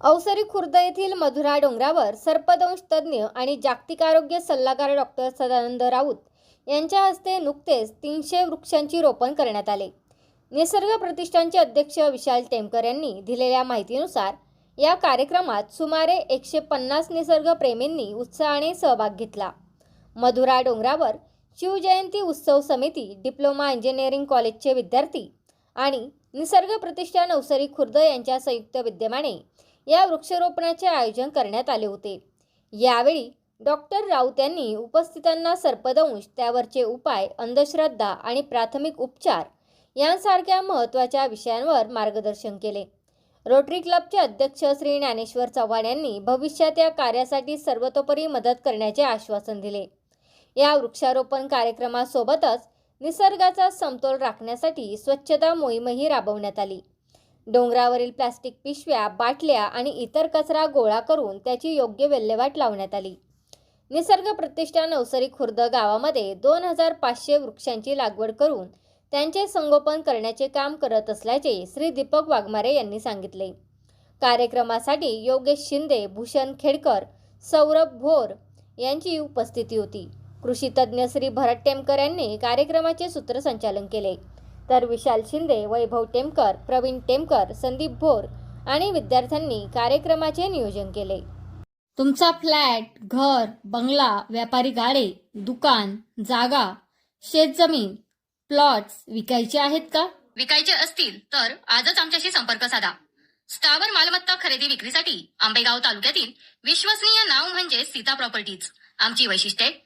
अवसरी खुर्द येथील मधुरा डोंगरावर सर्पदंश तज्ज्ञ आणि जागतिक आरोग्य सल्लागार डॉक्टर सदानंद राऊत यांच्या हस्ते नुकतेच तीनशे वृक्षांची रोपण करण्यात आले. निसर्ग प्रतिष्ठानचे अध्यक्ष विशाल टेमकर यांनी दिलेल्या माहितीनुसार या कार्यक्रमात सुमारे एकशे पन्नास निसर्गप्रेमींनी उत्साहाने सहभाग घेतला. मधुरा डोंगरावर शिवजयंती उत्सव समिती डिप्लोमा इंजिनिअरिंग कॉलेजचे विद्यार्थी आणि निसर्ग प्रतिष्ठान अवसरी खुर्द यांच्या संयुक्त विद्यमाने या वृक्षारोपणाचे आयोजन करण्यात आले होते. यावेळी डॉक्टर राऊत यांनी उपस्थितांना सर्पदंश त्यावरचे उपाय अंधश्रद्धा आणि प्राथमिक उपचार यांसारख्या महत्त्वाच्या विषयांवर मार्गदर्शन केले. रोटरी क्लबचे अध्यक्ष श्री ज्ञानेश्वर चव्हाण यांनी भविष्यात या कार्यासाठी सर्वतोपरी मदत करण्याचे आश्वासन दिले. या वृक्षारोपण कार्यक्रमासोबतच निसर्गाचा समतोल राखण्यासाठी स्वच्छता मोहीमही राबवण्यात आली. डोंगरावरील प्लास्टिक पिशव्या बाटल्या आणि इतर कचरा गोळा करून त्याची योग्य विल्हेवाट लावण्यात आली. निसर्ग प्रतिष्ठान नवसरी खुर्द गावामध्ये दोन हजार पाचशे वृक्षांची लागवड करून त्यांचे संगोपन करण्याचे काम करत असल्याचे श्री दीपक वाघमारे यांनी सांगितले. कार्यक्रमासाठी योगेश शिंदे भूषण खेडकर सौरभ भोर यांची उपस्थिती होती. कृषी तज्ज्ञ श्री भरत टेमकर यांनी कार्यक्रमाचे सूत्रसंचालन केले. तर विशाल शिंदे वैभव टेमकर प्रवीण टेमकर संदीप भोर आणि विद्यार्थ्यांनी कार्यक्रमाचे नियोजन केले. तुमचा फ्लॅट घर बंगला व्यापारी गाडे दुकान जागा शेतजमीन प्लॉट्स विकायचे आहेत का? विकायचे असतील तर आजच आमच्याशी संपर्क साधा. स्थावर मालमत्ता खरेदी विक्रीसाठी आंबेगाव तालुक्यातील विश्वसनीय नाव म्हणजे सीता प्रॉपर्टीज. आमची वैशिष्ट्ये